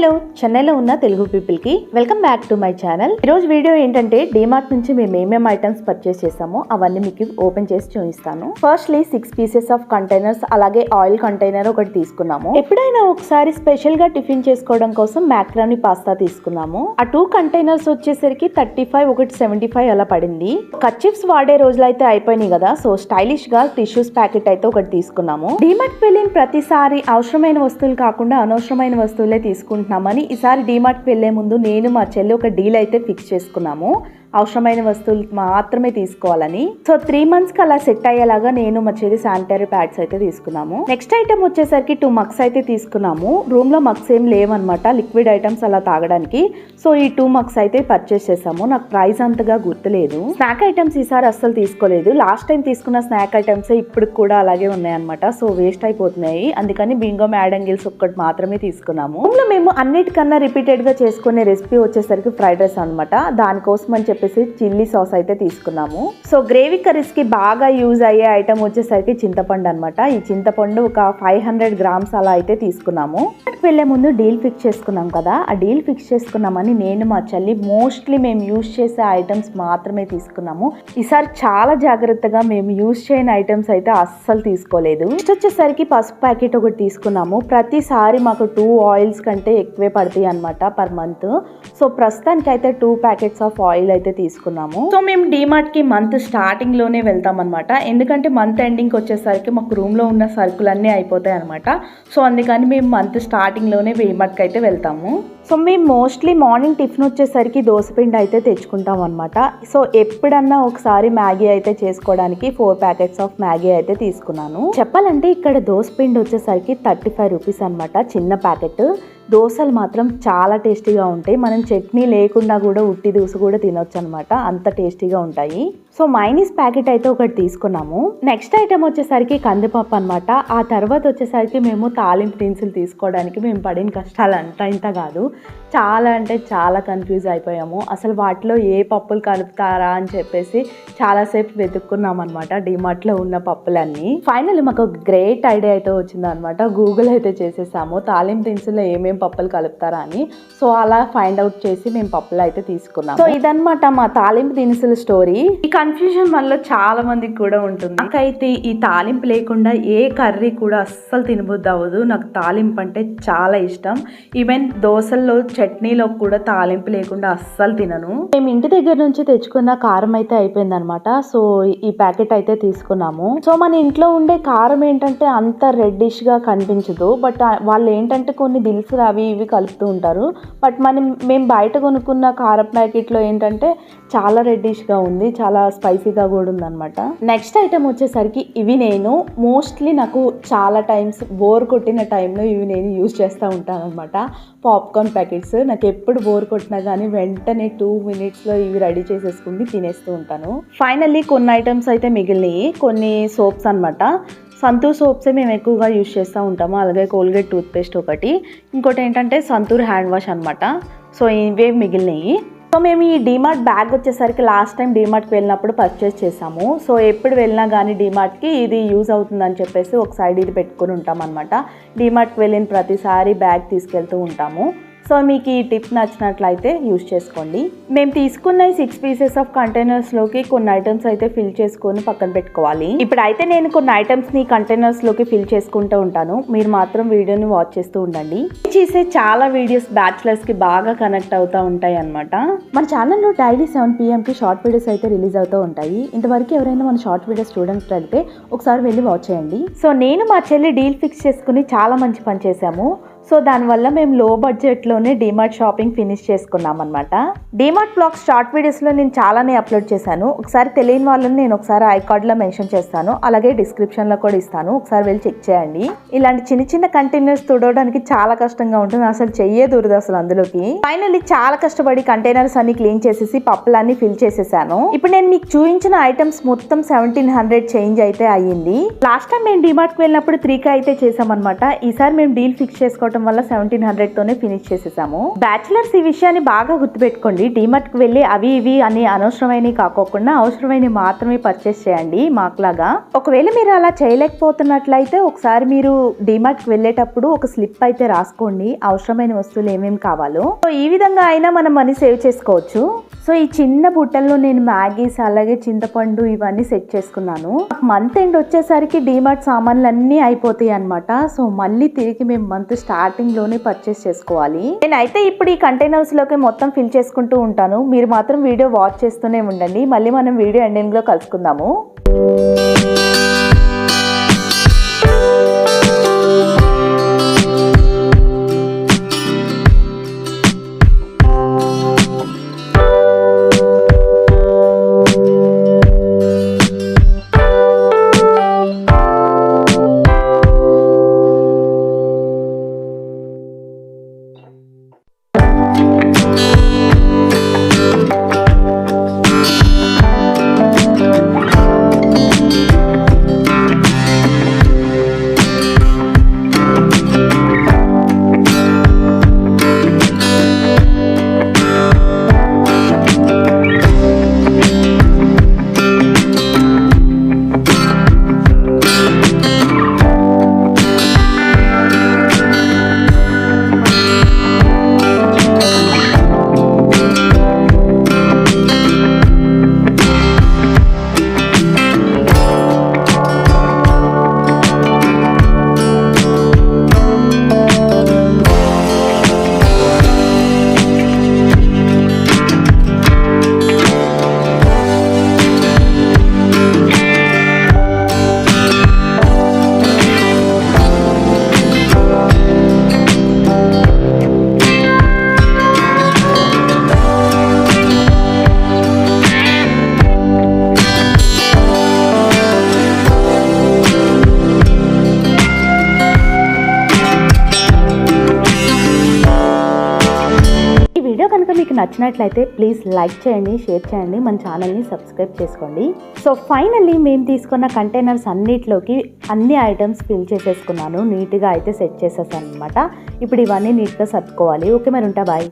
Hello చెన్నైలో ఉన్న తెలుగు పీపుల్కి welcome back to my channel. ఈరోజు వీడియో ఏంటంటే డిమార్ట్ నుంచి మేము ఏమేమి ఐటమ్స్ పర్చేస్ చేసామో అవన్నీ మీకు ఓపెన్ చేసి చూపిస్తాను. Firstly six pieces of containers అలాగే ఆయిల్ కంటైనర్ ఒకటి తీసుకున్నాము. ఎప్పుడైనా ఒకసారి స్పెషల్గా టిఫిన్ చేసుకోవడం కోసం మ్యాక్రాని పాస్తా తీసుకున్నాము. ఆ టూ కంటైనర్స్ వచ్చేసరికి థర్టీ ఫైవ్ ఒకటి సెవెంటీ ఫైవ్ అలా పడింది. కచ్చిప్స్ వాడే రోజులు అయితే అయిపోయినాయి కదా సో స్టైలిష్గా టిష్యూస్ ప్యాకెట్ అయితే ఒకటి తీసుకున్నాము. డిమార్ట్ వెళ్ళిన ప్రతిసారి అవసరమైన వస్తువులు కాకుండా అనవసరమైన వస్తువులే తీసుకుంటున్నామని ఈసారి డీమార్ట్కి వెళ్ళే ముందు నేను మా చెల్లి ఒక డీల్ అయితే ఫిక్స్ చేసుకున్నాము. అవసరమైన వస్తువులు మాత్రమే తీసుకోవాలని. సో త్రీ మంత్స్కి అలా సెట్ అయ్యేలాగా నేను వచ్చేది శానిటరీ ప్యాడ్స్ అయితే తీసుకున్నాము. నెక్స్ట్ ఐటమ్ వచ్చేసరికి టూ మగ్స్ అయితే తీసుకున్నాము. రూమ్లో మగ్స్ ఏం లేవన్నమాట. లిక్విడ్ ఐటమ్స్ అలా తాగడానికి. సో ఈ టూ మగ్స్ అయితే పర్చేస్ చేసాము నాకు ప్రైస్ అంతగా గుర్తులేదు. స్నాక్ ఐటమ్స్ ఈసారి అస్సలు తీసుకోలేదు. లాస్ట్ టైం తీసుకున్న స్నాక్ ఐటమ్స్ ఇప్పుడు కూడా అలాగే ఉన్నాయన్నమాట. సో వేస్ట్ అయిపోతున్నాయి. అందుకని బింగో మ్యాడంగిల్స్ ఒక్కటి మాత్రమే తీసుకున్నాము. రూమ్లో మేము అన్నిటికన్నా రిపీటెడ్గా చేసుకునే రెసిపీ వచ్చేసరికి ఫ్రైడ్ రైస్ అనమాట దానికోసం అని చెప్పేసి చిల్లీ సాస్ అయితే తీసుకున్నాము. సో గ్రేవీ కర్రీస్కి బాగా యూజ్ అయ్యే ఐటమ్ వచ్చేసరికి చింతపండు అనమాట ఈ చింతపండు ఒక ఫైవ్ హండ్రెడ్ గ్రామ్స్ అలా అయితే తీసుకున్నాము. వెళ్ళే ముందు డీల్ ఫిక్స్ చేసుకున్నాం కదా ఆ డీల్ ఫిక్స్ చేసుకున్నామని నేను మా చెల్లి మోస్ట్లీ మేము యూజ్ చేసే ఐటమ్స్ మాత్రమే తీసుకున్నాము. ఈసారి చాలా జాగ్రత్తగా మేము యూజ్ చేయని ఐటమ్స్ అయితే అస్సలు తీసుకోలేదు. నెక్స్ట్ వచ్చేసరికి పసుపు ప్యాకెట్ ఒకటి తీసుకున్నాము. ప్రతిసారి మాకు టూ ఆయిల్స్ కంటే ఎక్కువే పడతాయి అనమాట పర్ మంత్. సో ప్రస్తుతానికి అయితే టూ ప్యాకెట్స్ ఆఫ్ ఆయిల్ అయితే తీసుకున్నాము. సో మేము డిమార్ట్కి మంత్ స్టార్టింగ్లోనే వెళ్తాం అనమాట ఎందుకంటే మంత్ ఎండింగ్ వచ్చేసరికి మాకు రూమ్లో ఉన్న సరుకులన్నీ అయిపోతాయి అనమాట సో అందుకని మేము మంత్ స్టార్టింగ్లోనే అయితే వెళ్తాము. సో మేము మోస్ట్లీ మార్నింగ్ టిఫిన్ వచ్చేసరికి దోశపిండి అయితే తెచ్చుకుంటాం అనమాట సో ఎప్పుడన్నా ఒకసారి మ్యాగీ అయితే చేసుకోవడానికి ఫోర్ ప్యాకెట్స్ ఆఫ్ మ్యాగీ అయితే తీసుకున్నాను. చెప్పాలంటే ఇక్కడ దోశపిండి వచ్చేసరికి థర్టీ ఫైవ్ రూపీస్ అనమాట చిన్న ప్యాకెట్ దోశలు మాత్రం చాలా టేస్టీగా ఉంటాయి. మనం చట్నీ లేకుండా కూడా ఉట్టి దోశ కూడా తినొచ్చు అనమాట అంత టేస్టీగా ఉంటాయి. సో మైనీస్ ప్యాకెట్ అయితే ఒకటి తీసుకున్నాము. నెక్స్ట్ ఐటమ్ వచ్చేసరికి కందిపప్పు అనమాట ఆ తర్వాత వచ్చేసరికి మేము తాలింపు దినుసులు తీసుకోవడానికి మేము పడిన కష్టాలు అంతా ఇంత కాదు. చాలా అంటే చాలా కన్ఫ్యూజ్ అయిపోయాము. అసలు వాటిలో ఏ పప్పులు కలుపుతారా అని చెప్పేసి చాలాసేపు వెతుక్కున్నాం అనమాట డిమార్ట్లో ఉన్న పప్పులన్నీ. ఫైనల్ మాకు గ్రేట్ ఐడియా అయితే వచ్చింది అనమాట గూగుల్ అయితే చేసేసాము. తాలింపు దినుసులో ఏమేం పప్పులు కలుపుతారా అని. సో అలా ఫైండ్ అవుట్ చేసి మేము పప్పులు అయితే తీసుకున్నాం సో ఇదనమాట మా తాలింపు దినుసుల స్టోరీ ఇక కన్ఫ్యూజన్ వల్ల చాలా మందికి కూడా ఉంటుంది. నాకైతే ఈ తాలింపు లేకుండా ఏ కర్రీ కూడా అస్సలు తినబుద్ది అవ్వదు. నాకు తాలింపు అంటే చాలా ఇష్టం. ఈవెన్ దోశల్లో చట్నీలో కూడా తాలింపు లేకుండా అస్సలు తినను. మేము ఇంటి దగ్గర నుంచి తెచ్చుకున్న కారం అయితే అయిపోయింది అనమాట సో ఈ ప్యాకెట్ అయితే తీసుకున్నాము. సో మన ఇంట్లో ఉండే కారం ఏంటంటే అంత రెడ్డిష్గా కనిపించదు. బట్ వాళ్ళు ఏంటంటే కొన్ని దిల్సులు అవి ఇవి కలుపుతూ ఉంటారు. బట్ మనం మేము బయట కొనుక్కున్న కారం ప్యాకెట్లో ఏంటంటే చాలా రెడ్డిష్గా ఉంది. చాలా స్పైసీగా కూడా ఉందన్నమాట. నెక్స్ట్ ఐటమ్ వచ్చేసరికి ఇవి నేను మోస్ట్లీ నాకు చాలా టైమ్స్ బోర్ కొట్టిన టైంలో ఇవి నేను యూజ్ చేస్తూ ఉంటాను అనమాట పాప్కార్న్ ప్యాకెట్స్ నాకు ఎప్పుడు బోర్ కొట్టినా కానీ వెంటనే టూ మినిట్స్లో ఇవి రెడీ చేసేసుకుని తినేస్తూ ఉంటాను. ఫైనల్లీ కొన్ని ఐటమ్స్ అయితే మిగిలినవి కొన్ని సోప్స్ అనమాట సంతూర్ సోప్సే మేము ఎక్కువగా యూజ్ చేస్తూ ఉంటాము. అలాగే కోల్గేట్ టూత్పేస్ట్ ఒకటి. ఇంకోటి ఏంటంటే సంతూర్ హ్యాండ్ వాష్ అనమాట సో ఇవే మిగిలినవి సో మేము ఈ డీమార్ట్ బ్యాగ్ వచ్చేసరికి లాస్ట్ టైం డీమార్ట్కి వెళ్ళినప్పుడు పర్చేస్ చేసాము సో ఎప్పుడు వెళ్ళినా కానీ డీమార్ట్కి ఇది యూజ్ అవుతుందని చెప్పేసి ఒక సైడ్ ఇది పెట్టుకుని ఉంటాం అనమాట డీమార్ట్కి వెళ్ళిన ప్రతిసారి బ్యాగ్ తీసుకెళ్తూ ఉంటాము. సో మీకు ఈ టిప్ నచ్చినట్లయితే యూజ్ చేసుకోండి. మేము తీసుకున్న ఈ సిక్స్ పీసెస్ ఆఫ్ కంటైనర్స్లోకి కొన్ని ఐటమ్స్ అయితే ఫిల్ చేసుకొని పక్కన పెట్టుకోవాలి. ఇప్పుడైతే నేను కొన్ని ఐటమ్స్ని కంటైనర్స్లోకి ఫిల్ చేసుకుంటూ ఉంటాను. మీరు మాత్రం వీడియోని వాచ్ చేస్తూ ఉండండి. చేసే చాలా వీడియోస్ బ్యాచులర్స్కి బాగా కనెక్ట్ అవుతూ ఉంటాయి అనమాట మన ఛానల్లో డైలీ సెవెన్ పిఎంకి షార్ట్ వీడియోస్ అయితే రిలీజ్ అవుతూ ఉంటాయి. ఇంతవరకు ఎవరైనా మన షార్ట్ వీడియోస్ స్టూడెంట్స్ అయితే ఒకసారి వెళ్ళి వాచ్ చేయండి. సో నేను మా చెల్లి డీల్ ఫిక్స్ చేసుకుని చాలా మంచి పని చేశాము. సో దానివల్ల మేము లో బడ్జెట్లోనే డిమార్ట్ షాపింగ్ ఫినిష్ చేసుకున్నాం అనమాట డిమార్ట్ బ్లాగ్స్ షార్ట్ వీడియోస్లో నేను చాలానే అప్లోడ్ చేశాను. ఒకసారి తెలియని వాళ్ళని నేను ఒకసారి ఐ కార్డ్లో మెన్షన్ చేస్తాను. అలాగే డిస్క్రిప్షన్లో కూడా ఇస్తాను. ఒకసారి వెళ్ళి చెక్ చేయండి. ఇలాంటి చిన్న చిన్న కంటైనర్స్ తుడవడానికి చాలా కష్టంగా ఉంటుంది. అసలు చెయ్యే దూరదు అసలు అందులోకి. ఫైనల్లీ చాలా కష్టపడి కంటైనర్స్ అన్ని క్లీన్ చేసేసి పప్పులన్నీ ఫిల్ చేసేసాను. ఇప్పుడు నేను మీకు చూపించిన ఐటమ్స్ మొత్తం సెవెంటీన్ హండ్రెడ్ చేంజ్ అయితే అయ్యింది. లాస్ట్ టైం మేము డిమార్ట్కి వెళ్ళినప్పుడు త్రీకే అయితే చేసామన్నమాట ఈసారి మేము డీల్ ఫిక్స్ చేసుకోవడం ఇష్టం వల్ల సెవెంటీన్ హండ్రెడ్ తోనే ఫినిష్ చేసేసాము. బ్యాచిలర్స్ ఈ విషయాన్ని బాగా గుర్తుపెట్టుకోండి. డీమార్ట్కి వెళ్ళి అవి ఇవి అని అనవసరమైనవి కాకోకుండా అవసరమైనవి మాత్రమే పర్చేస్ చేయండి మాకులాగా. ఒకవేళ మీరు అలా చేయలేకపోతున్నట్లయితే ఒకసారి మీరు డీమార్ట్కి వెళ్ళేటప్పుడు ఒక స్లిప్ అయితే రాసుకోండి. అవసరమైన వస్తువులు ఏమేమి కావాలో. సో ఈ విధంగా అయినా మనం మనీ సేవ్ చేసుకోవచ్చు. సో ఈ చిన్న బుట్టల్లో నేను మ్యాగీస్ అలాగే చింతపండు ఇవన్నీ సెట్ చేసుకున్నాను. మంత్ ఎండ్ వచ్చేసరికి డిమార్ట్ సామాన్లు అన్నీ అయిపోతాయి అనమాట సో మళ్ళీ తిరిగి మేము మంత్ స్టార్ట్ లోనే పర్చేస్ చేసుకోవాలి. నేనైతే ఇప్పుడు ఈ కంటైనర్స్లోకి మొత్తం ఫిల్ చేసుకుంటూ ఉంటాను. మీరు మాత్రం వీడియో వాచ్ చేస్తూనే ఉండండి. మళ్ళీ మనం వీడియో ఎండింగ్ కలుసుకుందాము. నచ్చినట్లయితే ప్లీజ్ లైక్ చేయండి షేర్ చేయండి మన ఛానల్ని సబ్స్క్రైబ్ చేసుకోండి. సో ఫైనల్లీ మేము తీసుకున్న కంటైనర్స్ అన్నిట్లోకి అన్ని ఐటమ్స్ ఫిల్ చేసేసుకున్నాను. నీట్గా అయితే సెట్ చేసేసాను అనమాట ఇప్పుడు ఇవన్నీ నీట్గా సర్దుకోవాలి. ఓకే మరి ఉంటా బాయ్.